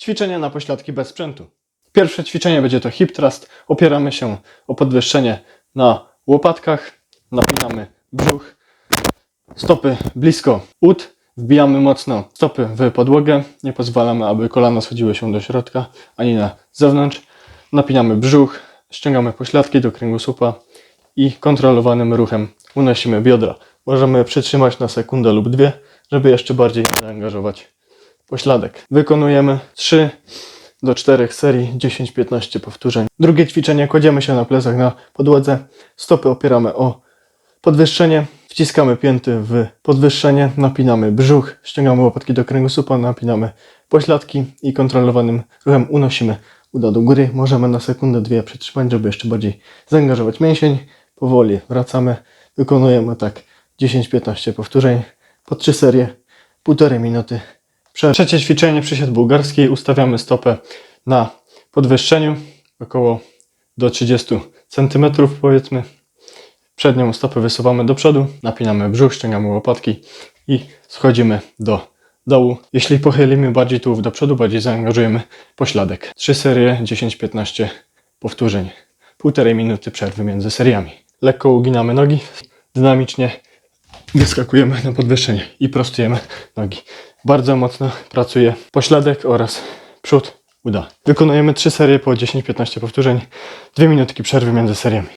Ćwiczenie na pośladki bez sprzętu. Pierwsze ćwiczenie będzie to hip thrust. Opieramy się o podwyższenie na łopatkach, napinamy brzuch, stopy blisko ud, wbijamy mocno stopy w podłogę, nie pozwalamy, aby kolana schodziły się do środka, ani na zewnątrz. Napinamy brzuch, ściągamy pośladki do kręgosłupa i kontrolowanym ruchem unosimy biodra. Możemy przytrzymać na sekundę lub dwie, żeby jeszcze bardziej zaangażować pośladek. Wykonujemy 3 do 4 serii 10-15 powtórzeń. Drugie ćwiczenie kładziemy się na plecach na podłodze, stopy opieramy o podwyższenie, wciskamy pięty w podwyższenie, napinamy brzuch, ściągamy łopatki do kręgosłupa, napinamy pośladki i kontrolowanym ruchem unosimy uda do góry. Możemy na sekundę, dwie przytrzymać, żeby jeszcze bardziej zaangażować mięsień. Powoli wracamy, wykonujemy tak 10-15 powtórzeń po 3 serie, półtorej minuty. Trzecie ćwiczenie, przysiad bułgarski. Ustawiamy stopę na podwyższeniu, około do 30 cm powiedzmy. Przednią stopę wysuwamy do przodu, napinamy brzuch, ściągamy łopatki i schodzimy do dołu. Jeśli pochylimy bardziej tułów do przodu, bardziej zaangażujemy pośladek. Trzy serie, 10-15 powtórzeń. Półtorej minuty przerwy między seriami. Lekko uginamy nogi, dynamicznie wyskakujemy na podwyższenie i prostujemy nogi. Bardzo mocno pracuje pośladek oraz przód uda. Wykonujemy trzy serie po 10-15 powtórzeń, dwie minutki przerwy między seriami.